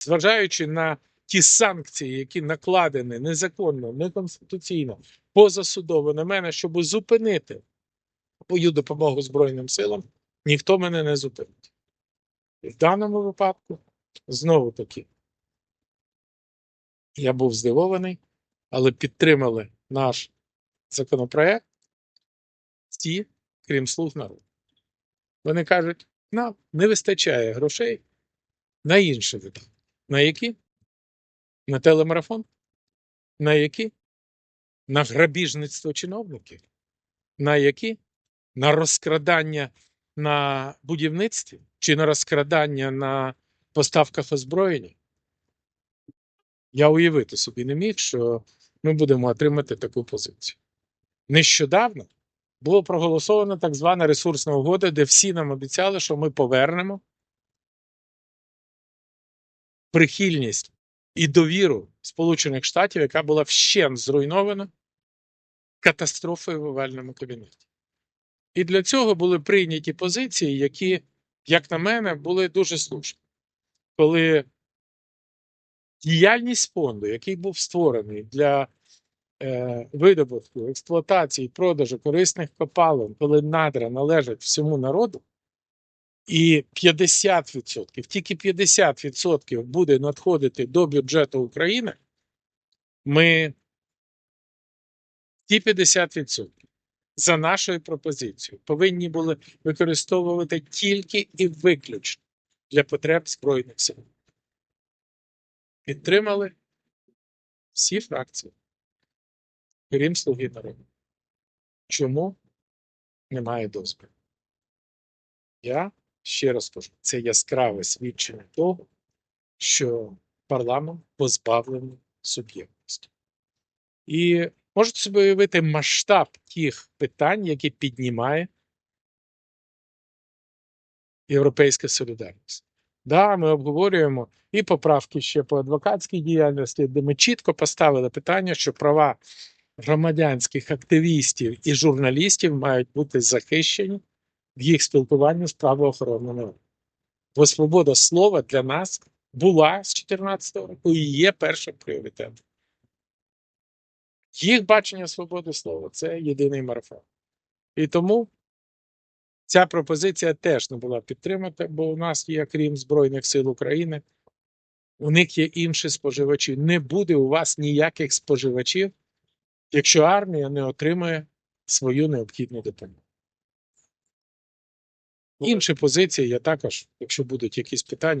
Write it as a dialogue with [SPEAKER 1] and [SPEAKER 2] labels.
[SPEAKER 1] зважаючи на ті санкції, які накладені незаконно, неконституційно, позасудово на мене, щоб зупинити мою допомогу Збройним силам, ніхто мене не зупинить. І в даному випадку, знову таки, я був здивований, але підтримали наш законопроект всі, крім слуг народу. Вони кажуть, нам не вистачає грошей на інші видатки. На які? На телемарафон? На які? На грабіжництво чиновників? На які? На розкрадання на будівництві? Чи на розкрадання на поставках озброєння? Я уявити собі не міг, що ми будемо отримати таку позицію. Нещодавно було проголосовано так звана ресурсна угода, де всі нам обіцяли, що ми повернемо прихильність і довіру Сполучених Штатів, яка була вщент зруйнована катастрофою в овальному кабінеті. І для цього були прийняті позиції, які, як на мене, були дуже слушні. Коли діяльність фонду, який був створений для е, видобутку, експлуатації, продажу корисних копалин, коли надра належать всьому народу, і 50%, тільки 50% буде надходити до бюджету України, ми ті 50% за нашою пропозицією повинні були використовувати тільки і виключно для потреб Збройних сил. Підтримали всі фракції, крім слуги народу. Чому немає дозволу? Я ще раз кажу, це яскраве свідчення того, що парламент позбавлений суб'єктності. І можете собі уявити масштаб тих питань, які піднімає Європейська солідарність. Да, ми обговорюємо і поправки ще по адвокатській діяльності, де ми чітко поставили питання, що права громадянських активістів і журналістів мають бути захищені в їх спілкуванні з правоохоронними. Бо свобода слова для нас була з 2014 року і є першим пріоритетом. Їх бачення свободи слова це єдиний марафон. І тому ця пропозиція теж не була підтримана, бо у нас є, крім Збройних сил України, у них є інші споживачі. Не буде у вас ніяких споживачів, якщо армія не отримує свою необхідну допомогу. Інші позиції я також, якщо будуть якісь питання,